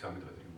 さんみたいで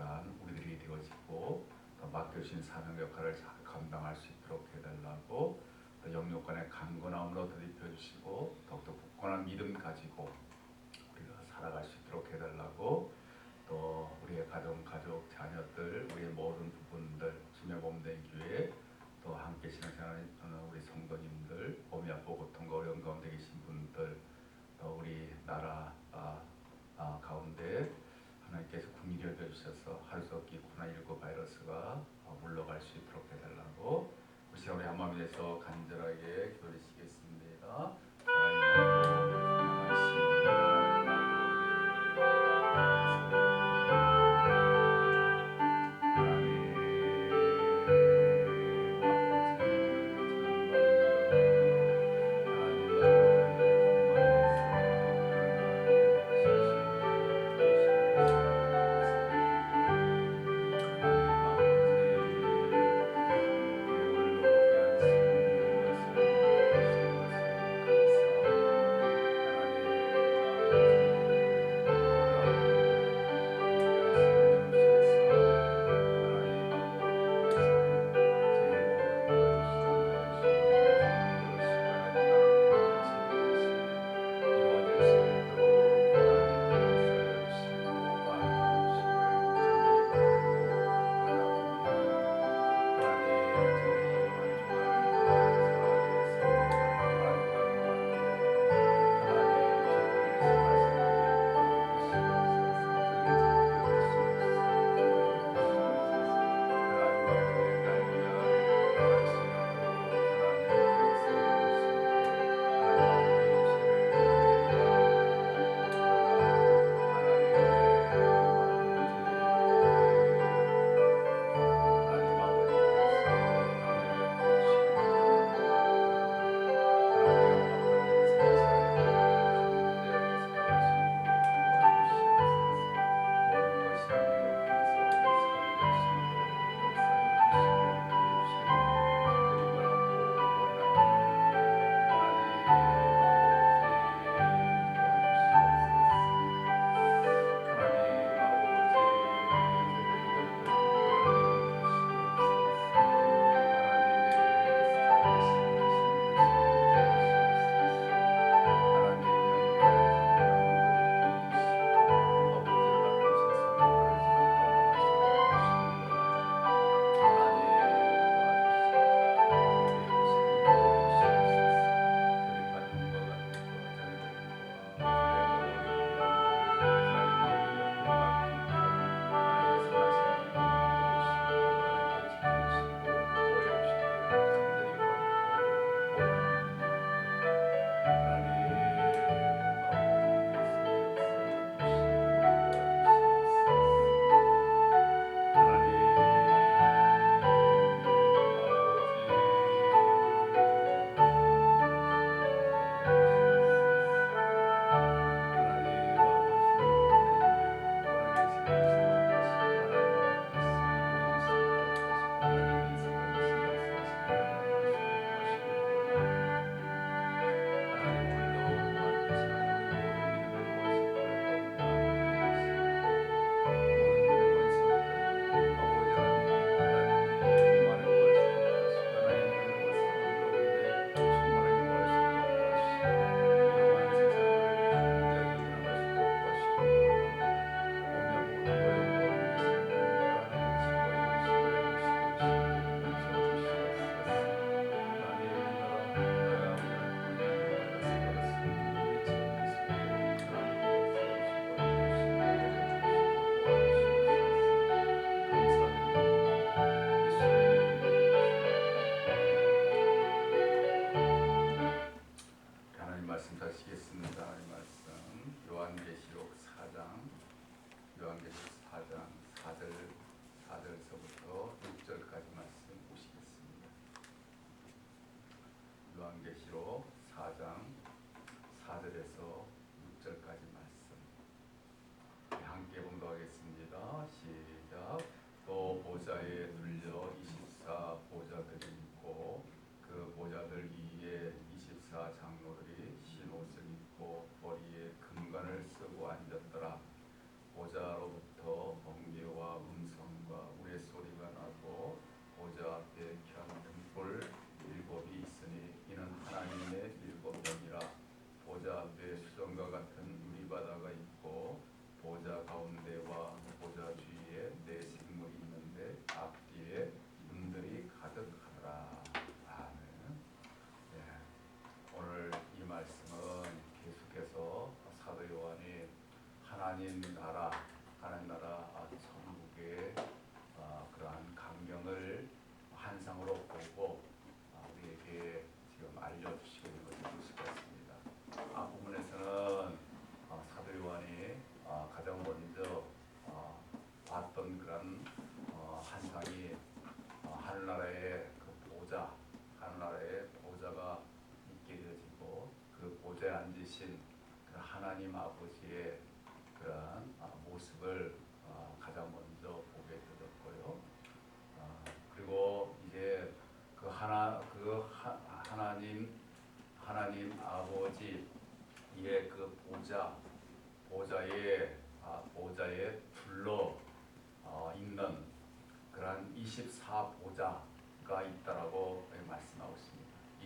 그러니까 우리들이 되어지고 맡겨주신 사명 역할을 잘 감당할 수 있도록 해달라고 영역 간의 강건함으로 들이펴주시고 더욱더 굳건한 믿음 가지고 우리가 살아갈 수 있도록 해달라고 또 우리의 가정, 가족, 자녀들, 우리의 모든 부분들 주님의 몸된 교회 또 함께 신앙생활하는 우리 성도님들 몸이 아프고 고통과 어려운 가운데 계신 분들 또 우리 나라 아, 아, 가운데 하나님께서 미려해 주셔서 할 수 없기 코로나19 바이러스가 어, 물러갈 수 있도록 해달라고 우리 시간 우리 한마음에서 간절하게 기도드리겠습니다. 하나님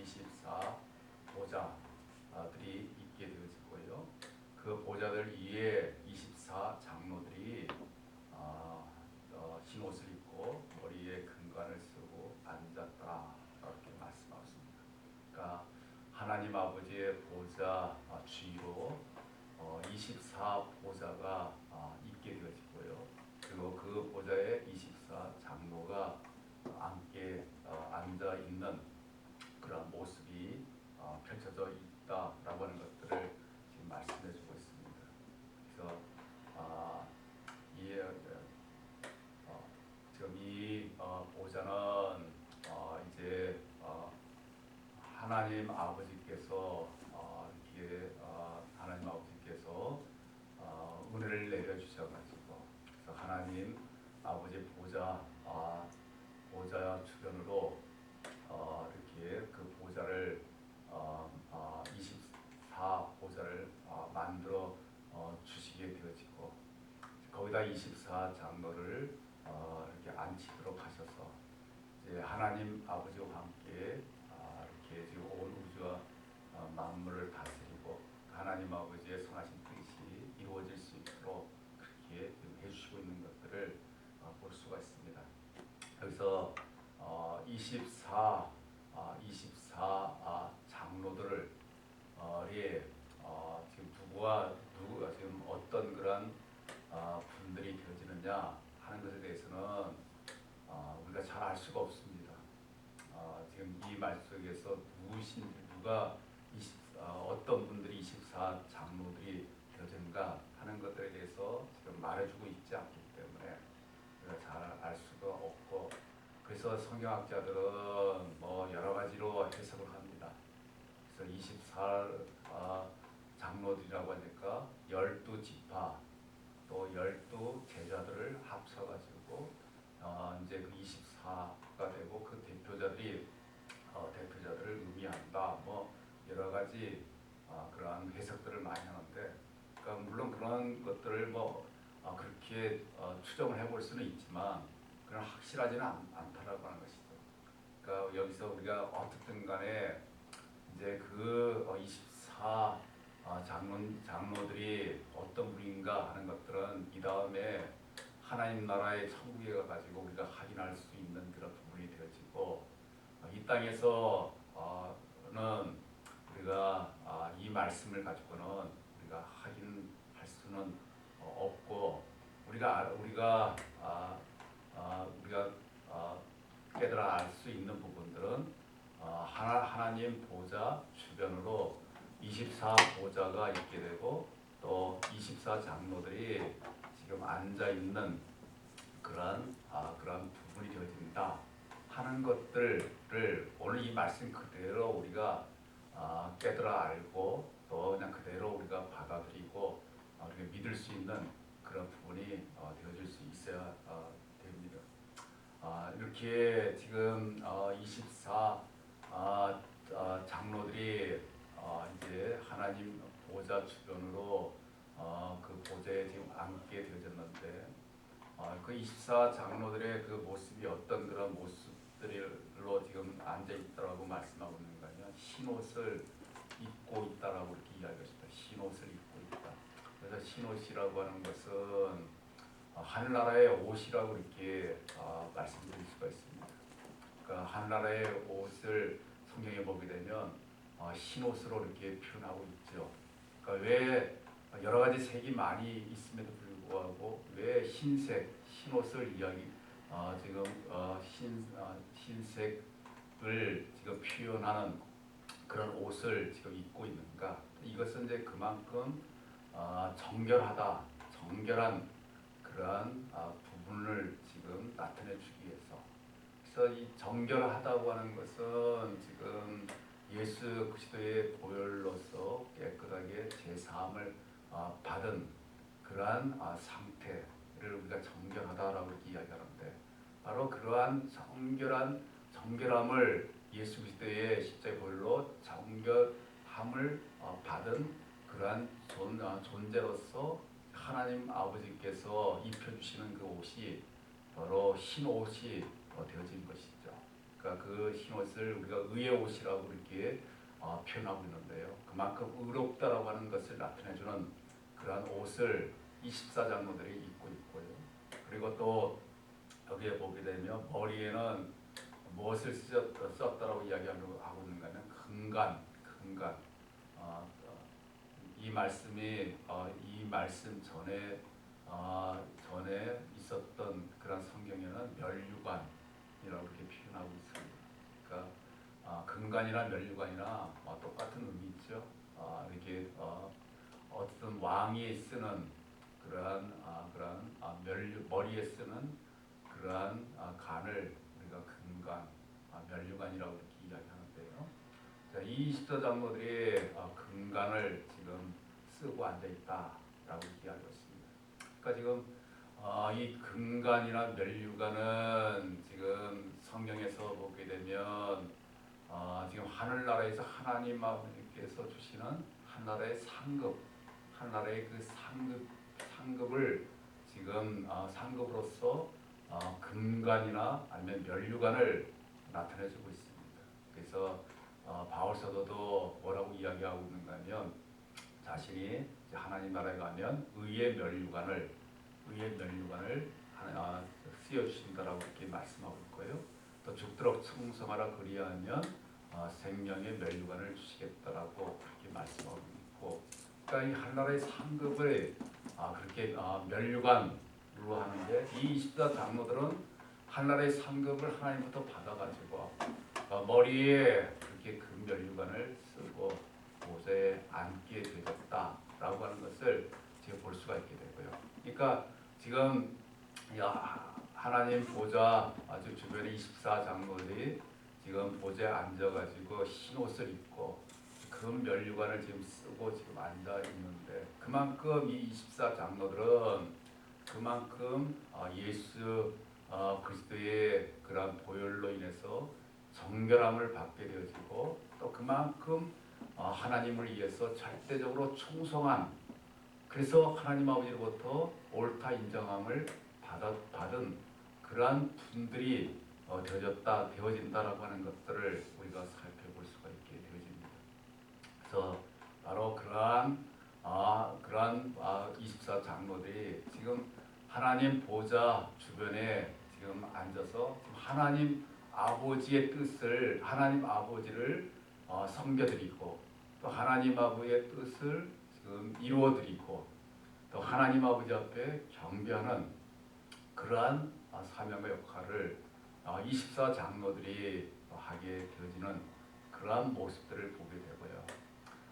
24 보좌들이 있게 되어지고요. 그 보좌들 위에 24 장로들이 어, 어, 흰 옷을 입고 머리에 금관을 쓰고 앉았다 이렇게 말씀하고 있습니다. 그러니까 하나님 아버지의 보좌 어, 주위로 어, 24 보좌가 어, 있게 되어지고요. 그리고 그 보좌에 24 장로가 어, 함께 어, 앉아 있는 그런 모습이 어, 펼쳐져 있다라고 하는 것들을 지금 말씀해주고 있습니다. 그래서 아, 이 어, 지금 이 어, 보좌는 어, 이제 어, 하나님 아버지께서 어, 이렇게 어, 하나님 아버지께서 어, 은혜를 내려주셔가지고 그래서 하나님 아버지 보좌 어, 보좌 주변으로 어, 이렇게 그 보좌를 어, 어, 24 보좌를 어, 만들어 어, 주시게 되어지고 거기다 24 장로를 어, 이렇게 앉히도록 하셔서 이제 하나님 아버지와 함께 아, 이렇게 지금 온 우주와 어, 만물을 다스리고 하나님 아버지의 선하신 뜻이 이루어질 수 있도록 그렇게 지금 해주시고 있는 것들을 어, 볼 수가 있습니다. 여기서 어, 24 아, 24 아, 장로들을 어, 예, 어, 지금 누구와 누구가 지금 어떤 그런 어, 분들이 되어지느냐 하는 것에 대해서는 어, 우리가 잘 알 수가 없습니다. 어, 지금 이 말 속에서 누구신 누가 20, 어, 어떤 분들이 24 장로들이 되어진가 하는 것들에 대해서 지금 말해주고 있지 않기 때문에 우리가 잘 알 수가 없고 그래서 성경학자들은 뭐 여러 가지로 해석을 합니다. 그래서 24 아, 장로들이라고 하니까 열두 지파 또 열두 제자들을 합쳐가지고 어, 이제 그 24가 되고 그 대표자들이 어, 대표자들을 의미한다. 뭐 여러 가지 어, 그러한 해석들을 많이 하는데, 그런 것들을 뭐 어, 그렇게 어, 추정을 해볼 수는 있지만 그건 확실하지는 않, 않다라고 하는 것이죠. 그러니까 여기서 우리가 어떻든 간에 이제 그 24 어, 장로, 장로들이 어떤 분인가 하는 것들은 이 다음에 하나님 나라의 천국에 가가지고 우리가 확인할 수 있는 그런 부분이 되어지고 어, 이 땅에서는 우리가 아, 이 말씀을 가지고는 수는 어, 없고 우리가 알- 우리가 아, 아, 우리가 아, 깨달아 알 수 있는 부분들은 어, 하나, 하나님 보좌 주변으로 24 보좌가 있게 되고 또 24 장로들이 지금 앉아 있는 그런 아, 그런 부분이 되어진다 하는 것들을 오늘 이 말씀 그대로 우리가 아, 깨달아 알고 또 그냥 그대로 우리가 받아들이고 아, 우리가 믿을 수 있는 그런 부분이 어, 되어질 수 있어야 어, 됩니다. 아, 이렇게 지금 어, 24 아, 아, 장로들이 어, 이제 하나님 보좌 주변으로 어, 그 보좌에 지금 앉게 되어졌는데 어, 그24 장로들의 그 모습이 어떤 그런 모습들로 지금 앉아 있다라고 말씀하고 있는가요? 흰 옷을 입고 있다라고 이렇게 이야기했습니다. 흰 옷을 입고 있다. 그래서 흰 옷이라고 하는 것은 어, 하늘나라의 옷이라고 이렇게 어, 말씀드릴 수가 있습니다. 그러니까 하늘나라의 옷을 성경에 보게 되면 어, 흰 옷으로 이렇게 표현하고 있죠. 그러니까 왜 여러 가지 색이 많이 있음에도 불구하고 왜 흰색, 흰 옷을 이야기 어, 지금 어, 흰 어, 흰색을 지금 표현하는 그런 옷을 지금 입고 있는가? 이것은 이제 그만큼 어, 정결하다, 정결한 그러한 아, 그분을 지금 나타내 주기 위해서. 그래서 이 정결하다고 하는 것은 지금 예수 그리스도의 보혈로서 깨끗하게 제 사함을 어, 받은 그러한 아, 상태를 우리가 정결하다라고 이야기하는데 바로 그러한 정결한 정결함을 예수 그리스도의 십자의 보혈로 정결함을 어, 받은 그러한 존, 어, 존재로서 하나님 아버지께서 입혀주시는 그 옷이 바로 흰 옷이 어, 되어진 것이죠. 그러니까 그 흰 옷을 우리가 의의 옷이라고 이렇게 어, 표현하고 있는데요. 그만큼 의롭다라고 하는 것을 나타내주는 그러한 옷을 24장로들이 입고 있고요. 그리고 또 여기에 보게 되면 머리에는 무엇을 썼다라고 이야기하고 하고 있는가 하면 근간, 근간. 이 말씀이 어, 이 말씀 전에 어, 전에 있었던 그런 성경에는 멸류관이라고 이렇게 표현하고 있습니다. 그러니까 어, 근간이나 멸류관이나 어, 똑같은 의미 있죠. 어, 이렇게 어, 어떤 왕이 쓰는 그러한 아, 그러한 아, 멸류 머리에 쓰는 그러한 아, 간을 우리가 근간, 아, 멸류관이라고 이렇게 이야기하는데요. 자, 이 24장로들이 아, 근간을 쓰고 앉아 있다라고 이야기하고 있습니다. 그러니까 지금 아, 이 근간이나 멸류관은 지금 성경에서 보게 되면 아, 지금 하늘나라에서 하나님 아버지께서 주시는 하나의 상급, 하나의 그 상급 상급을 지금 어, 상급으로서 어, 금관이나 아니면 멸류관을 나타내주고 있습니다. 그래서 어, 바울 사도도 뭐라고 이야기하고 있는가 하면 자신이 이제 하나님 나라에 가면 의의 멸류관을 의의 멸류관을 하나- 아, 쓰여 주신다라고 이렇게 말씀하고 있고요. 또 죽도록 충성하라 그리하면 어, 생명의 멸류관을 주시겠다라고 그렇게 말씀하고 있고, 그러니까 이 하나님의 상급을 아, 그렇게 아, 멸류관으로 하는데 이 24 장로들은 하나님의 상급을 하나님부터 받아가지고 어, 머리에 그렇게 금 멸류관을 쓰고 옷에 앉게 되었다 라고 하는 것을 지금 볼 수가 있게 되고요. 그러니까 지금 야, 하나님 보좌 아주 주변에 24 장로들이 지금 보좌에 앉아가지고 흰 옷을 입고 금 멸류관을 지금 쓰고 지금 앉아 있는데 그만큼 이 24 장로들은 그만큼 어, 예수 어, 그리스도의 그러한 보혈로 인해서 정결함을 받게 되어지고 또 그만큼 어, 하나님을 위해서 절대적으로 충성한 그래서 하나님 아버지로부터 옳다 인정함을 받아, 받은 그러한 분들이 어, 되어졌다 되어진다라고 하는 것들을 우리가 살펴볼 수가 있게 되어집니다. 그래서 바로 그러한 아, 그러한 아, 24 장로들이 지금 하나님 보좌 주변에 지금 앉아서 하나님 아버지의 뜻을 하나님 아버지를 어, 섬겨드리고 또 하나님 아버지의 뜻을 지금 이루어드리고 또 하나님 아버지 앞에 경배하는 그러한 아, 사명의 역할을 아, 24 장로들이 하게 되어지는 그러한 모습들을 보게 되고요.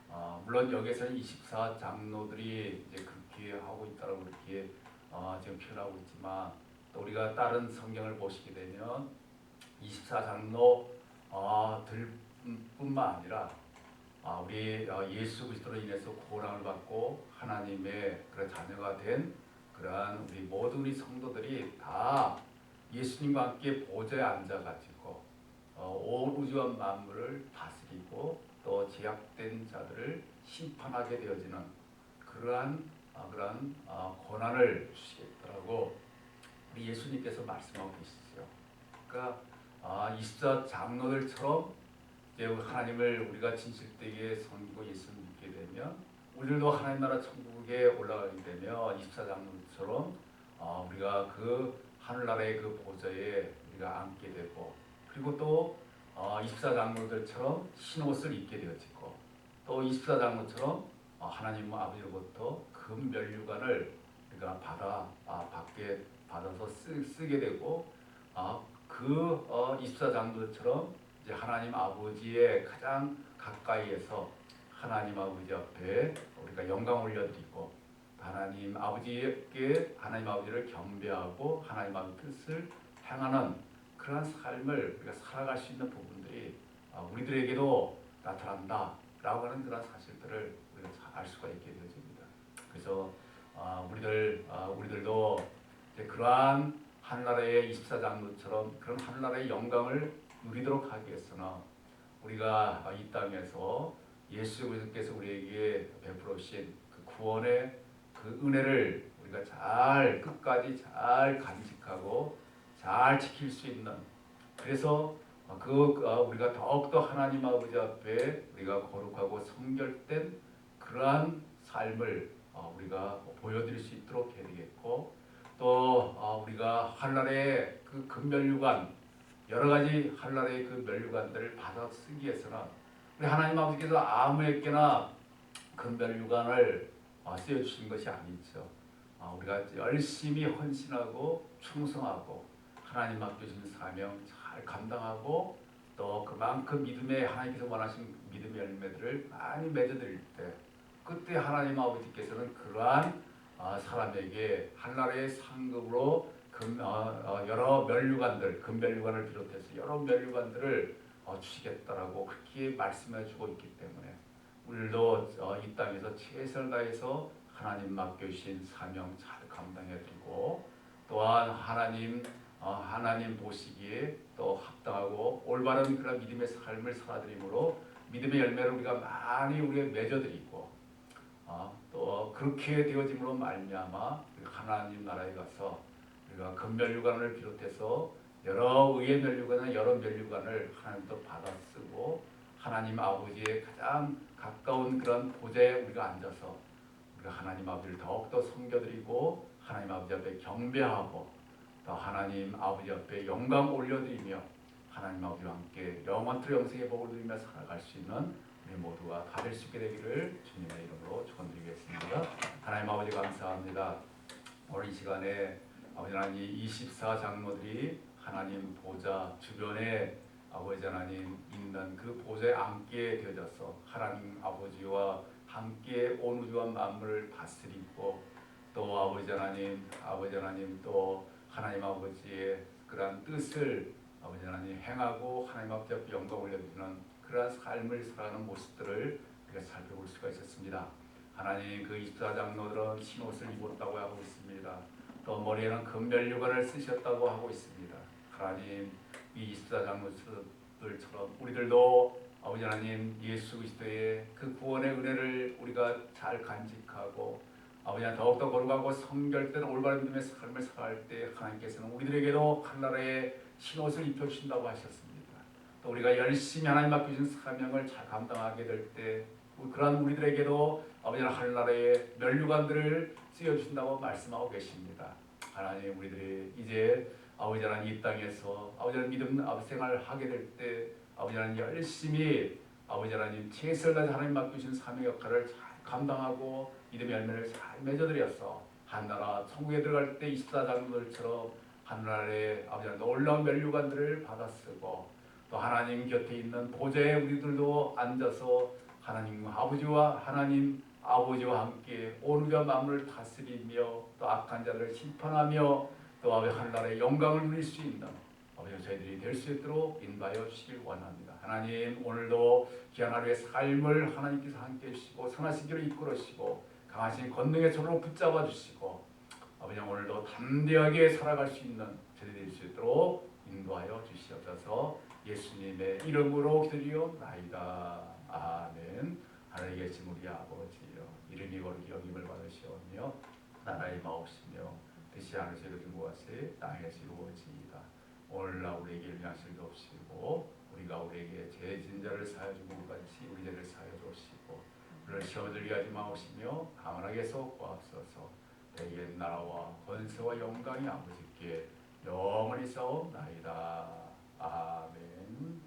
어, 물론 여기서는 24 장로들이 이제 그렇게 하고 있다고 이렇게 어, 지금 표현하고 있지만 또 우리가 다른 성경을 보시게 되면 24 장로 어, 들뿐만 아니라 아, 우리 어, 예수 그리스도로 인해서 고난을 받고 하나님의 그런 자녀가 된 그러한 우리 모든 우리 성도들이 다 예수님과 함께 보좌에 앉아가지고 어, 온 우주와 만물을 다스리고 또 제약된 자들을 심판하게 되어지는 그러한 아, 그러한 아, 고난을 주시겠다라고 우리 예수님께서 말씀하고 계시죠. 그러니까 아, 24 장로들처럼 하나님을 우리가 진실되게 섬기고 예수를 믿게 되면 우리도 하나님 나라 천국에 올라가게 되면 24 장로들처럼 아, 우리가 그 하늘나라의 그 보좌에 우리가 앉게 되고 그리고 또 어, 24 장로들처럼 흰 옷을 입게 되어지고 또 24 장로처럼 어, 하나님 아버지로부터 금 멸류관을 우리가 받아 아, 받게 받아서 쓰, 쓰게 되고 아, 그 어, 24 장로들처럼 이제 하나님 아버지의 가장 가까이에서 하나님 아버지 앞에 우리가 영광 올려드리고 하나님 아버지께 하나님 아버지를 경배하고 하나님 아버지 뜻을 행하는 그러한 삶을 우리가 살아갈 수 있는 부분들이 아, 우리들에게도 나타난다라고 하는 그런 사실들을 우리가 잘알 수가 있게 되어집니다. 그래서 아, 우리들 아, 우리들도 그러한 하늘나라의 24장로처럼 그런 하늘나라의 영광을 누리도록 위해서는 우리가 이 땅에서 예수 그리스도께서 우리에게 베풀으신 그 구원의 그 은혜를 우리가 잘 끝까지 잘 간직하고 잘 지킬 수 있는 그래서 그 어, 우리가 더욱더 하나님 아버지 앞에 우리가 거룩하고 성결된 그러한 삶을 어, 우리가 보여드릴 수 있도록 해야 되겠고 또 어, 우리가 한날의 그 금멸류관 여러 가지 한날의 그 멸류관들을 받아 쓰기 위해서는 우리 하나님 아버지께서 아무에게나 금멸류관을 어, 쓰여 주신 것이 아니죠. 어, 우리가 열심히 헌신하고 충성하고 하나님 맡겨주신 사명 잘 감당하고 또 그만큼 믿음에 하나님께서 원하신 믿음의 열매들을 많이 맺어드릴 때 그때 하나님 아버지께서는 그러한 어, 사람에게 한나라의 상급으로 금, 어, 어, 여러 멸류관들 금멸류관을 비롯해서 여러 멸류관들을 어, 주시겠다라고 그렇게 말씀해주고 있기 때문에 우리도 어, 이 땅에서 최선을 다해서 하나님 맡겨주신 사명 잘 감당해드리고 또한 하나님 어, 하나님 보시기에 또 합당하고 올바른 그런 믿음의 삶을 살아드림으로 믿음의 열매를 우리가 많이 우리가 맺어드리고 어, 또 그렇게 되어짐으로 말미암아 하나님 나라에 가서 우리가 금멸류관을 비롯해서 여러 의의 멸류관이나 여러 멸류관을 하나님도 받아 쓰고 하나님 아버지의 가장 가까운 그런 보좌에 우리가 앉아서 우리가 하나님 아버지를 더욱더 섬겨드리고 하나님 아버지 앞에 경배하고 또 하나님 아버지 앞에 영광 올려드리며 하나님 아버지와 함께 영원토록 영생의 복을 누리며 살아갈 수 있는 우리 모두가 다 될 수 있게 되기를 주님의 이름으로 축원드리겠습니다. 하나님 아버지 감사합니다. 이 시간에 아버지 하나님 24 장로들이 하나님 보좌 주변에 아버지 하나님 있는 그 보좌에 앉게 되어져서 하나님 아버지와 함께 온 우주와 만물을 다스리고 또 아버지 하나님 아버지 하나님 또 하나님 아버지의 그러한 뜻을 아버지 하나님 행하고 하나님 앞에 영광 올려드리는 그러한 삶을 살아가는 모습들을 우리가 살펴볼 수가 있었습니다. 하나님 그 24장로들은 흰옷을 입었다고 하고 있습니다. 또 머리에는 금멸류관을 쓰셨다고 하고 있습니다. 하나님 이 24장로들처럼 우리들도 아버지 하나님 예수 그리스도의 그 구원의 은혜를 우리가 잘 간직하고 아버지 하나님 더욱더 거룩하고 성결된 올바른 믿음의 삶을 살아갈 때 하나님께서는 우리들에게도 한나라의 흰옷을 입혀주신다고 하셨습니다. 또 우리가 열심히 하나님 맡겨주신 사명을 잘 감당하게 될 때 그러한 우리들에게도 아버지 하나님 하늘나라의 멸류관들을 쓰여주신다고 말씀하고 계십니다. 하나님 우리들이 이제 아버지 하나님 이 땅에서 아버지 하나님 믿음 생활을 하게 될 때 아버지 하나님 열심히 아버지 하나님 최선을 다해 하나님 맡겨주신 사명 역할을 잘 감당하고 믿음의 열매를 잘 맺어드렸어. 한나라 천국에 들어갈 때 24장로들처럼 하늘나라의 아버지 하나님 놀라운 멸류관들을 받아 쓰고 또 하나님 곁에 있는 보좌에 우리들도 앉아서 하나님 아버지와 하나님 아버지와 함께 온갖 만물을 다스리며 또 악한 자들을 심판하며 또 아버지 하늘나라의 영광을 누릴 수 있는 아버지 저희들이 될 수 있도록 인도하여 주시길 원합니다. 하나님 오늘도 귀한 하루의 삶을 하나님께서 함께 해주시고 선하신 길을 이끌어 주시고 강하신 권능의 손으로 붙잡아 주시고 아버지 오늘도 담대하게 살아갈 수 있는 저희들이 될 수 있도록 인도하여 주시옵소서 예수님의 이름으로 기도리옵나이다. 나라의 계신 우리 아버지여 이름이 거룩히 여김을 받으시오며 나라의 마옵시며 뜻이 하늘에서 이루어진 것 같이 땅에서 이루어지이다. 오늘날 우리에게 일하실 없시고 우리가 우리에게 죄 진자를 사여주고 같이 우리 죄를 사여주시고 우리를 시험들게 하지 마옵시며 강원하게서 구하옵소서 대개 나라와 권세와 영광이 아버지께 영원히 싸옵나이다. 아멘.